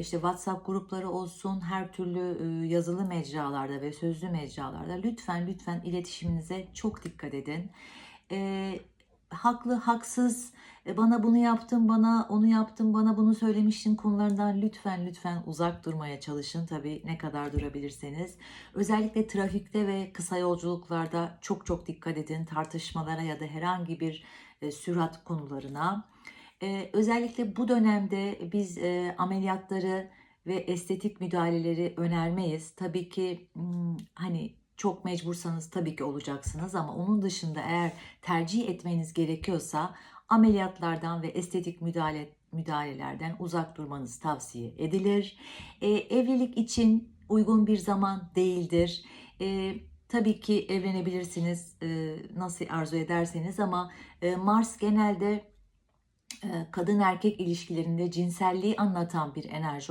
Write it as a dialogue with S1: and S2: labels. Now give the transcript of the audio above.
S1: İşte WhatsApp grupları olsun, her türlü yazılı mecralarda ve sözlü mecralarda lütfen lütfen iletişiminize çok dikkat edin. E, haklı, haksız, e, bana bunu yaptın, bana onu yaptın, bana bunu söylemiştin konularından lütfen lütfen uzak durmaya çalışın. Tabii ne kadar durabilirseniz. Özellikle trafikte ve kısa yolculuklarda çok çok dikkat edin tartışmalara ya da herhangi bir e, sürat konularına. E, özellikle bu dönemde biz e, ameliyatları ve estetik müdahaleleri önermeyiz. Tabii ki hani çok mecbursanız tabii ki olacaksınız ama onun dışında eğer tercih etmeniz gerekiyorsa ameliyatlardan ve estetik müdahale müdahalelerden uzak durmanız tavsiye edilir. E, evlilik için uygun bir zaman değildir. E, tabii ki evlenebilirsiniz e, nasıl arzu ederseniz ama e, Mars genelde kadın erkek ilişkilerinde cinselliği anlatan bir enerji